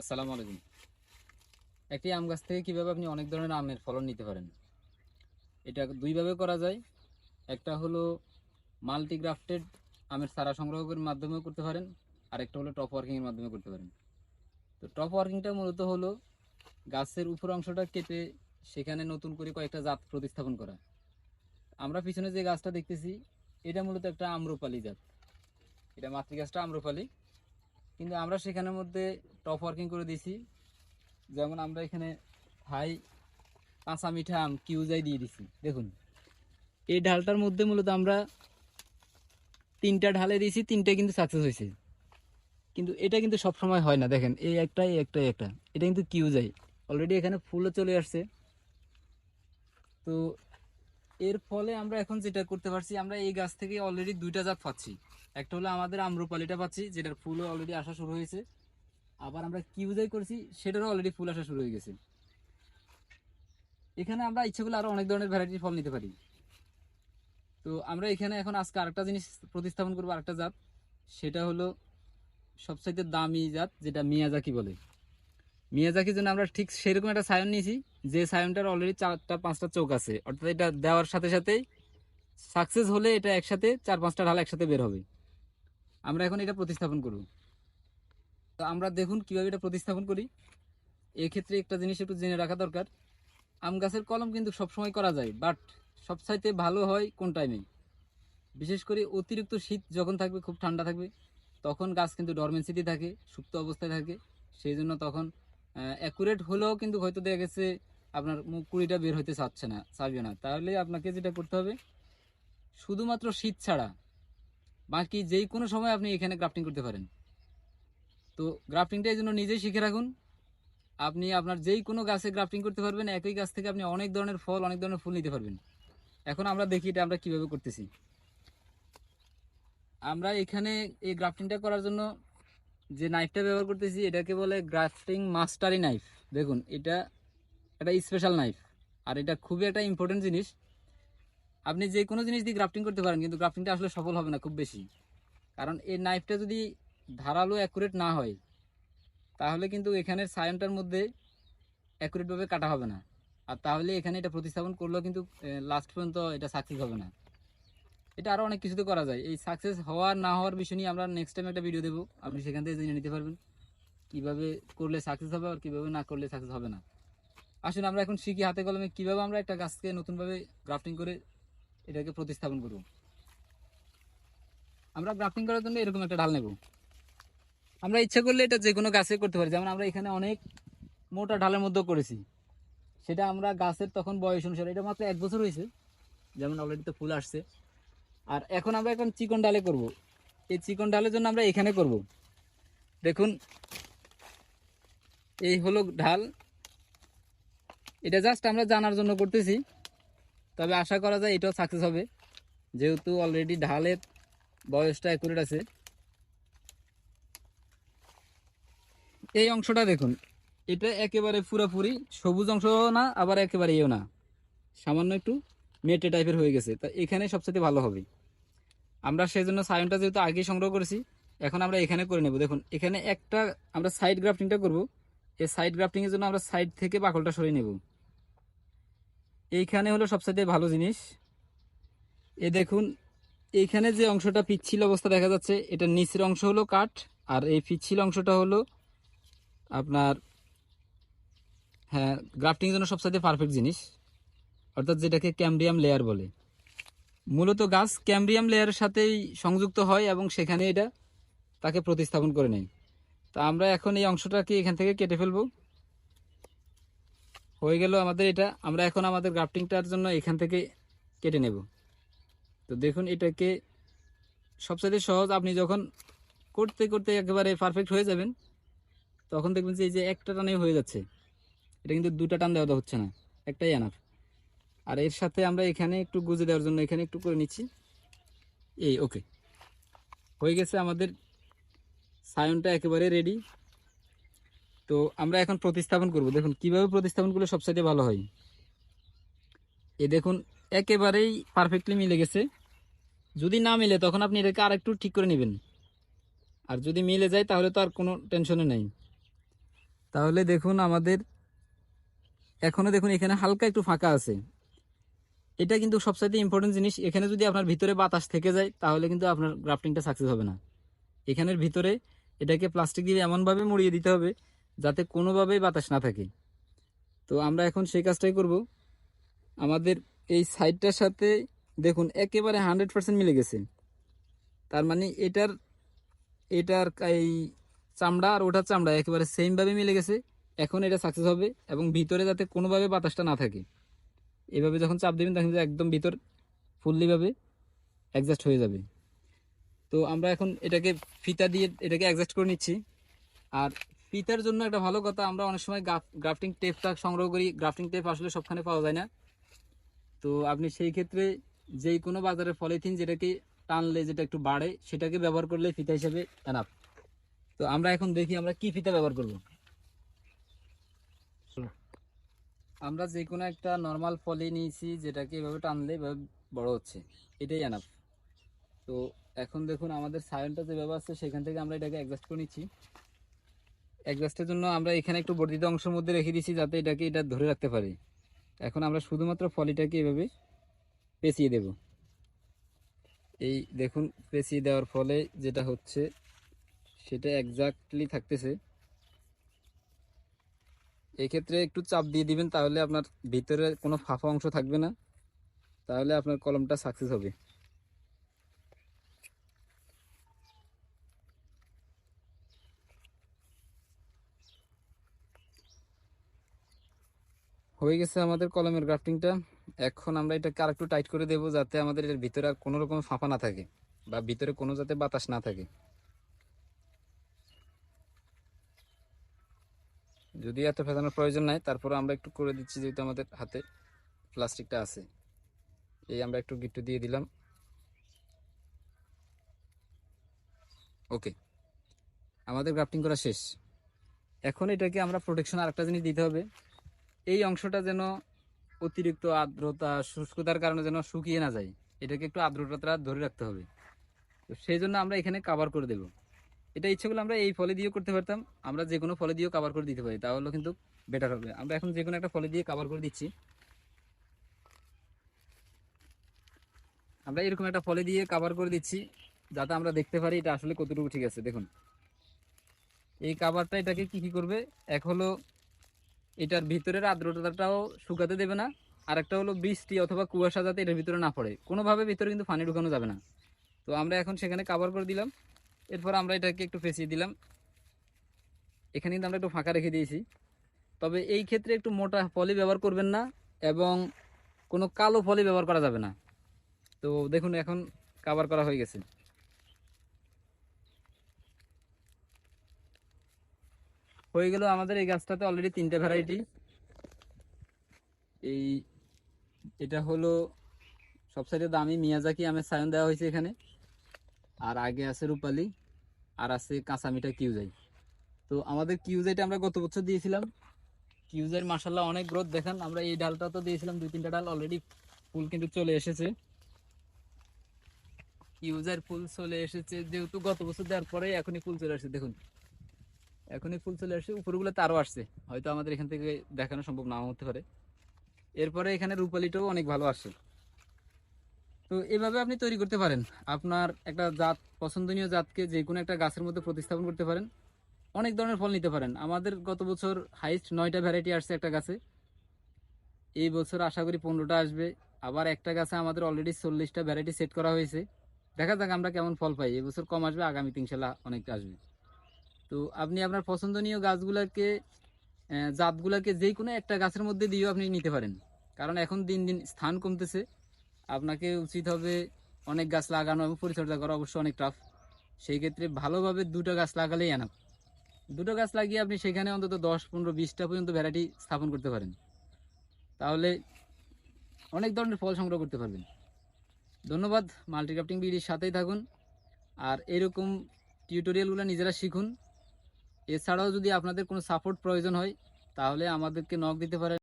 আসসালামু আলাইকুম। একটি আম গাছ থেকে কীভাবে আপনি অনেক ধরনের আমের ফলন নিতে পারেন? এটা দুইভাবে করা যায়। একটা হলো মাল্টিগ্রাফটেড আমের সারা সংগ্রহের মাধ্যমেও করতে পারেন আর একটা হলো টপ ওয়ার্কিংয়ের মাধ্যমে করতে পারেন। তো টপ ওয়ার্কিংটা মূলত হলো গাছের উপর অংশটা কেটে সেখানে নতুন করে কয়েকটা জাত প্রতিস্থাপন করা। আমরা পিছনে যে গাছটা দেখতেছি, এটা মূলত একটা আম্রপালি জাত। এটা মাতৃগাছটা আম্রপালি। কিন্তু আমরা সেখানের মধ্যে টপ ওয়ার্কিং করে দিয়েছি। যেমন আমরা এখানে হাই কাঁচা মিঠা আম, কিউজাই দিয়ে দিছি দেখুন, এই ঢালটার মধ্যে মূলত আমরা তিনটা ঢালে দিয়েছি তিনটে কিন্তু সাকসেস হয়েছে। কিন্তু এটা কিন্তু সব সময় হয় না। দেখেন, এই একটা এই একটা একটা। এটা কিন্তু কিউজাই। অলরেডি এখানে ফুলও চলে আসছে। তো এর ফলে আমরা এখন যেটা করতে পারছি, আমরা এই গাছ থেকে অলরেডি দুইটা জাত পাচ্ছি। একটা হলো আমাদের আম্রপালিটা পাচ্ছি, যেটার ফুলও অলরেডি আসা শুরু হয়েছে। আবার আমরা কিউজাই করছি, সেটারও অলরেডি ফুল আসা শুরু হয়ে গেছে। এখানে আমরা ইচ্ছে করলে আরও অনেক ধরনের ভ্যারাইটির ফল নিতে পারি। তো আমরা এখানে এখন আজকে আরেকটা জিনিস প্রতিস্থাপন করব, আরেকটা জাত। সেটা হলো সবচাইতে দামি জাত, যেটা মিয়াজাকি বলে। মিয়াজাকির জন্য আমরা ঠিক সেরকম একটা সায়ন নিয়েছি, যে সায়নটার অলরেডি চারটা, পাঁচটা চোখ আছে। অর্থাৎ এটা দেওয়ার সাথে সাথেই সাকসেস হলে এটা একসাথে চার, পাঁচটা ঢাল একসাথে বের হবে। আমরা এখন এটা প্রতিস্থাপন করব। তো আমরা দেখুন কীভাবে এটা প্রতিস্থাপন করি। এক্ষেত্রে একটা জিনিস একটু জেনে রাখা দরকার। আম গাছের কলম কিন্তু সবসময় করা যায় বাট সবচাইতে ভালো হয় কোন টাইমে বিশেষ করে অতিরিক্ত শীত যখন থাকবে, খুব ঠান্ডা থাকবে, তখন গাছ কিন্তু ডরমেন্সিটি থাকে, সুপ্ত অবস্থায় থাকে, সেই জন্য তখন অ্যাকুরেট হলেও কিন্তু হয়তো দেখা গেছে আপনার মুখ কুড়িটা বের হইতে চাচ্ছে না, চাইবে না। তাহলে আপনাকে যেটা করতে হবে, শুধুমাত্র শীত ছাড়া বাকি যেই কোনো সময় আপনি এখানে গ্রাফটিং করতে পারেন। তো গ্রাফটিংটা এই জন্য নিজেই শিখে রাখুন। আপনি আপনার যেই কোনো গাছে গ্রাফটিং করতে পারবেন, একই গাছ থেকে আপনি অনেক ধরনের ফল, অনেক ধরনের ফুল নিতে পারবেন। এখন আমরা দেখি এটা আমরা কীভাবে করতেছি। আমরা এখানে এই গ্রাফটিংটা করার জন্য যে নাইফটা ব্যবহার করতেছি, এটাকে বলে গ্রাফটিং মাস্টারি নাইফ দেখুন, এটা একটা স্পেশাল নাইফ আর এটা খুবই একটা ইম্পর্টেন্ট জিনিস। আপনি যে কোনো জিনিস দিয়ে গ্রাফটিং করতে পারেন, কিন্তু গ্রাফটিংটা আসলে সফল হবে না, খুব বেশি। কারণ এই নাইফটা যদি ধারালো অ্যাকুরেট না হয়, তাহলে কিন্তু এখানের সায়নটার মধ্যে অ্যাকুরেটভাবে কাটা হবে না। আর তাহলে এখানে এটা প্রতিস্থাপন করলেও কিন্তু লাস্ট পর্যন্ত এটা সাকসেস হবে না। এটা আরও অনেক কিছুতে করা যায়। এই সাকসেস হওয়ার, না হওয়ার বিষয় নিয়ে আমরা নেক্সট টাইম একটা ভিডিও দেবো। আপনি সেখান থেকে জেনে নিতে পারবেন কীভাবে করলে সাকসেস হবে আর কীভাবে না করলে সাকসেস হবে না। আসুন, আমরা এখন শিখি হাতে কলমে কীভাবে আমরা একটা গাছকে নতুনভাবে গ্রাফটিং করে এটাকে প্রতিস্থাপন করব। আমরা গ্রাফটিং করার জন্য এরকম একটা ঢাল নেব। আমরা ইচ্ছা করলে এটা যে কোনো গাছে করতে পারি। যেমন আমরা এখানে অনেক মোটা ঢালের মধ্যেও করেছি। সেটা আমরা গাছের তখন বয়স অনুসারে, এটা মাত্র এক বছর হয়েছে। যেমন অলরেডি তো ফুল আসছে। আর এখন আমরা এখন চিকন ডালে করব। এই চিকন ডালের জন্য আমরা এখানে করব। দেখুন, এই হলো ঢাল। এটা জাস্ট আমরা জানার জন্য করতেছি। তবে আশা করা যায় এটাও সাকসেস হবে। যেহেতু অলরেডি ঢালের বয়সটা অ্যাকুরেট আছে। এই অংশটা দেখুন, এটা একেবারে পুরোপুরি সবুজ অংশ না, আবার একেবারে ইয়েও না। সামান্য একটু মেটে টাইপের হয়ে গেছে। তা এখানে সবচেয়ে ভালো হবে। আমরা সেই জন্য সায়নটা যেহেতু আগেই সংগ্রহ করেছি, এখন আমরা এখানে করে নেব। দেখুন, এখানে একটা আমরা সাইড গ্রাফটিংটা করব। এই সাইড গ্রাফটিংয়ের জন্য আমরা সাইড থেকে বাকলটা সরিয়ে নেব। এইখানে হলো সবচেয়ে ভালো জিনিস। এ দেখুন, এইখানে যে অংশটা পিচ্ছিল অবস্থা দেখা যাচ্ছে, এটা নিচের অংশ হলো কাঠ, আর এই পিচ্ছিল অংশটা হলো আপনার হ্যাঁ গ্রাফটিংয়ের জন্য সবচেয়ে পারফেক্ট জিনিস। অর্থাৎ যেটাকে ক্যামব্রিয়াম লেয়ার বলে। মূলত গাছ ক্যামব্রিয়াম লেয়ারের সাথেই সংযুক্ত হয় এবং সেখানে এটা তাকে প্রতিস্থাপন করে নেয়। তা আমরা এখন এই অংশটাকে এখান থেকে কেটে ফেলব। হয়ে গেল আমাদের এটা। আমরা এখন আমাদের গ্রাফটিংটার জন্য এখান থেকে কেটে নেব। তো দেখুন, এটাকে সবচেয়ে সহজ। আপনি যখন করতে করতে একেবারে পারফেক্ট হয়ে যাবেন, তখন দেখবেন যে এই যে একটা টানে হয়ে যাচ্ছে। এটা কিন্তু দুটা টান দেওয়া হচ্ছে না। একটাই এনাফ আর এর সাথে আমরা এখানে একটু গুজে দেওয়ার জন্য এখানে একটু করে নিচ্ছি। এই ওকে হয়ে গেছে আমাদের সায়নটা একেবারে রেডি তো আমরা এখন প্রতিস্থাপন করব। দেখুন, কীভাবে প্রতিস্থাপন করলে সবসাইডে ভালো হয়। এ দেখুন, একেবারেই পারফেক্টলি মিলে গেছে। যদি না মিলে, তখন আপনি এটাকে আর একটু ঠিক করে নেবেন। আর যদি মিলে যায়, তাহলে তো আর কোনো টেনশনে নেই। তাহলে দেখুন, আমাদের এখনও দেখুন, এখানে হালকা একটু ফাঁকা আছে। এটা কিন্তু সবচাইতে ইম্পর্টেন্ট জিনিস। এখানে যদি আপনার ভিতরে বাতাস থেকে যায়, তাহলে কিন্তু আপনার গ্রাফটিংটা সাকসেস হবে না। এখানের ভিতরে এটাকে প্লাস্টিক দিয়ে এমনভাবে মুড়িয়ে দিতে হবে, যাতে কোনোভাবেই বাতাস না থাকে। তো আমরা এখন সেই কাজটাই করব। আমাদের এই সাইডটার সাথে দেখুন, একেবারে হান্ড্রেড পার্সেন্ট মিলে গেছে। তার মানে এটার এটার এই চামড়া আর ওটার চামড়া একেবারে সেমভাবে মিলে গেছে। এখন এটা সাকসেস হবে এবং ভিতরে যাতে কোনোভাবে বাতাসটা না থাকে। এভাবে যখন চাপ দেবেন, তখন একদম ভিতর ফুললিভাবে অ্যাডজাস্ট হয়ে যাবে। তো আমরা এখন এটাকে ফিতা দিয়ে এটাকে অ্যাডজাস্ট করে নিচ্ছি। আর ফিতার জন্য একটা ভালো কথা, আমরা অনেক সময় গ্রাফটিং টেপটা সংগ্রহ করি। গ্রাফটিং টেপ আসলে সবখানে পাওয়া যায় না। তো আপনি সেই ক্ষেত্রে যেই কোনো বাজারের পলিথিন যেটাকে টানলে যেটা একটু বাড়ে, সেটাকে ব্যবহার করলে ফিতা হিসেবে এনাফ তো আমরা এখন দেখি আমরা কি ফিতা ব্যবহার করব। আমরা যে কোনো একটা নর্মাল ফলি নিয়েছি, যেটাকে এভাবে টানলে এভাবে বড় হচ্ছে। এটাই এনাফ তো এখন দেখুন, আমাদের সায়নটা যেভাবে আছে, সেখান থেকে আমরা এটাকে অ্যাডজাস্ট করে নিচ্ছি। অ্যাডজাস্টের জন্য আমরা এখানে একটু বর্ধিত অংশের মধ্যে রেখে দিচ্ছি যাতে এটাকে এটা ধরে রাখতে পারি। এখন আমরা শুধুমাত্র ফলিটাকে এভাবে পেঁচিয়ে দেব। এই দেখুন, পেঁচিয়ে দেওয়ার ফলে যেটা হচ্ছে, সেটা একজাক্টলি থাকতেছে। এক্ষেত্রে একটু চাপ দিয়ে দিবেন, তাহলে আপনার ভিতরে কোনো ফাঁফা অংশ থাকবে না। তাহলে আপনার কলমটা সাকসেস হবে। হয়ে গেছে আমাদের কলমের গ্রাফটিংটা। এখন আমরা এটাকে আর একটু টাইট করে দেবো, যাতে আমাদের এর ভিতরে আর কোনো রকম ফাঁপা না থাকে, বা ভিতরে কোনো যাতে বাতাস না থাকে। যদি এত ফেজানোর প্রয়োজন নাই তারপরে আমরা একটু করে দিচ্ছি যেহেতু আমাদের হাতে প্লাস্টিকটা আছে। এই আমরা একটু গিট্টু দিয়ে দিলাম। ওকে, আমাদের গ্রাফটিং করা শেষ। এখন এটাকে আমরা প্রোটেকশন আরেকটা জিনিস দিতে হবে। এই অংশটা যেন অতিরিক্ত আর্দ্রতা, শুষ্কতার কারণে যেন শুকিয়ে না যায়, এটাকে একটু আর্দ্রতা ধরে রাখতে হবে। তো সেই জন্য আমরা এখানে কাভার করে দেব। এটা ইচ্ছে করলে আমরা এই ফলে দিয়েও করতে পারতাম। আমরা যে কোনো ফলে দিয়েও কাভার করে দিতে পারি, তাহলে কিন্তু বেটার হবে। আমরা এখন যে কোনো একটা ফলে দিয়ে কাভার করে দিচ্ছি। আমরা এরকম একটা ফলে দিয়ে কাভার করে দিচ্ছি, যাতে আমরা দেখতে পারি এটা আসলে কতটুকু ঠিক আছে। দেখুন, এই কাভারটা এটাকে কি কি করবে? এক হলো এটার ভিতরের আর্দ্রতাটাও শুকাতে দেবে না আর একটা হলো বৃষ্টি অথবা কুয়াশা যাতে এটার ভিতরে না পড়ে। কোনোভাবে ভিতরে কিন্তু পানি ঢুকানো যাবে না। তো আমরা এখন সেখানে কাভার করে দিলাম। এরপর আমরা এটাকে একটু পেঁচিয়ে দিলাম। এখানে কিন্তু আমরা একটু ফাঁকা রেখে দিয়েছি। তবে এই ক্ষেত্রে একটু মোটা পলি ব্যবহার করবেন না এবং কোনো কালো পলি ব্যবহার করা যাবে না। তো দেখুন, এখন কাভার করা হয়ে গেছে। হয়ে গেল আমাদের এই গাছটাতে অলরেডি তিনটে ভ্যারাইটি এই এটা হলো সবসাইতে দামি মিয়াজাকি আমের সায়ন দেওয়া হয়েছে এখানে। আর আগে আছে রূপালি, আর আছে কাঁচামিটা কিউজাই। তো আমাদের কিউজাইটা আমরা গত বছর দিয়েছিলাম। কিউজাইয়ের মাসাল্লাহ অনেক গ্রোথ দেখান। আমরা এই ডালটা তো দিয়েছিলাম দুই, তিনটা ডাল অলরেডি ফুল কিন্তু চলে এসেছে। কিউজার ফুল চলে এসেছে। যেহেতু গত বছর দেওয়ার পরে এখনই ফুল চলে আসছে, দেখুন। এখনই ফুল চলে আসছে। উপরগুলো তারও আসছে। হয়তো আমাদের এখান থেকে দেখানো সম্ভব নাও হতে পারে। এরপরে এখানে রূপালিটাও অনেক ভালো আসছে। তো এভাবে আপনি তৈরি করতে পারেন। আপনার একটা জাত, পছন্দনীয় জাতকে যে কোনো একটা গাছের মধ্যে প্রতিস্থাপন করতে পারেন। অনেক ধরনের ফল নিতে পারেন। আমাদের গত বছর হাইস্ট নয়টা ভ্যারাইটি আসছে একটা গাছে। এই বছর আশা করি পনেরোটা আসবে। আবার একটা গাছে আমাদের অলরেডি চল্লিশটা ভ্যারাইটি সেট করা হয়েছে। দেখা যাক আমরা কেমন ফল পাই। এবছর কম আসবে আগামী ইনশাল্লাহ অনেকটা আসবে। তো আপনি আপনার পছন্দনীয় গাছগুলোকে জাতগুলোকে যে কোনো একটা গাছের মধ্যে দিয়েও আপনি নিতে পারেন। কারণ এখন দিন দিন স্থান কমতেছে। আপনাকে উচিত হবে অনেক গাছ লাগানো এবং পরিচর্যা করা, অবশ্যই অনেক টাফ সেই ক্ষেত্রে ভালোভাবে দুটো গাছ লাগালেই আনা দুটো গাছ লাগিয়ে আপনি সেখানে অন্তত দশ, পনেরো, বিশটা পর্যন্ত ভ্যারাইটি স্থাপন করতে পারেন। তাহলে অনেক ধরনের ফল সংগ্রহ করতে পারবেন। ধন্যবাদ মাল্টিক্রাফটিং বিডির সাথেই থাকুন। আর এরকম টিউটোরিয়ালগুলো নিজেরা শিখুন। এছাড়াও যদি আপনাদের কোনো সাপোর্ট প্রয়োজন হয়, তাহলে আমাদেরকে নক দিতে পারেন।